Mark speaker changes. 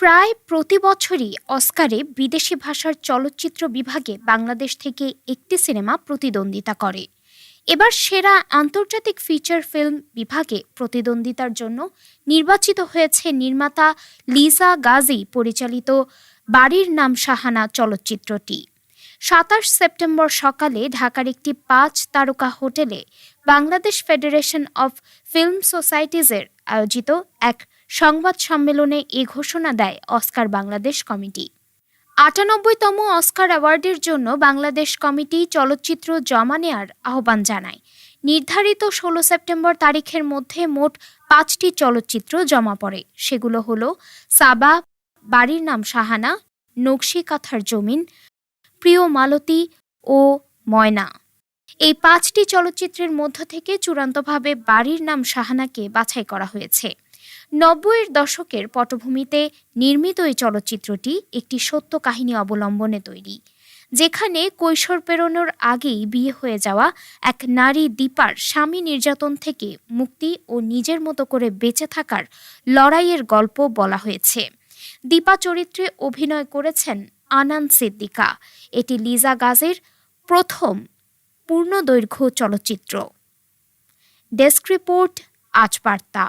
Speaker 1: প্রায় প্রতি বছরই অস্কারে বিদেশি ভাষার চলচ্চিত্র বিভাগে বাংলাদেশ থেকে একটি সিনেমা প্রতিদ্বন্দ্বিতা করে। এবার সেরা আন্তর্জাতিক ফিচার ফিল্ম বিভাগে প্রতিদ্বন্দ্বিতার জন্য নির্বাচিত হয়েছে নির্মাতা লিজা গাজী, পরিচালিত বাড়ির নাম সাহানা চলচ্চিত্রটি। সাতাশ সেপ্টেম্বর সকালে ঢাকার একটি পাঁচ তারকা হোটেলে বাংলাদেশ ফেডারেশন অফ ফিল্ম সোসাইটিজের আয়োজিত এক সংবাদ সম্মেলনে এ ঘোষণা দেয় অস্কার বাংলাদেশ কমিটি। আটানব্বইতম অস্কার অ্যাওয়ার্ডের জন্য বাংলাদেশ কমিটি চলচ্চিত্র জমা নেয়ার আহ্বান জানায়। নির্ধারিত ষোলো সেপ্টেম্বর তারিখের মধ্যে মোট পাঁচটি চলচ্চিত্র জমা পড়ে। সেগুলো হলো সাবা, বাড়ির নাম সাহানা নকশি কাথার জমিন প্রিয় মালতী ও ময়না। এই পাঁচটি চলচ্চিত্রের মধ্য থেকে চূড়ান্তভাবে বাড়ির নাম সাহানাকে বাছাই করা হয়েছে। নব্বইয়ের দশকের পটভূমিতে নির্মিত এই চলচ্চিত্রটি একটি সত্য কাহিনী অবলম্বনে তৈরি, যেখানে কৈশোর পেরোনোর আগেই বিয়ে হয়ে যাওয়া এক নারী দীপার স্বামী নির্যাতন থেকে মুক্তি ও নিজের মতো করে বেঁচে থাকার লড়াইয়ের গল্প বলা হয়েছে। দীপা চরিত্রে অভিনয় করেছেন আনান সিদ্দিকা। এটি লিজা গাজের প্রথম পূর্ণদৈর্ঘ্য চলচ্চিত্র। ডেস্ক রিপোর্ট আজ বার্তা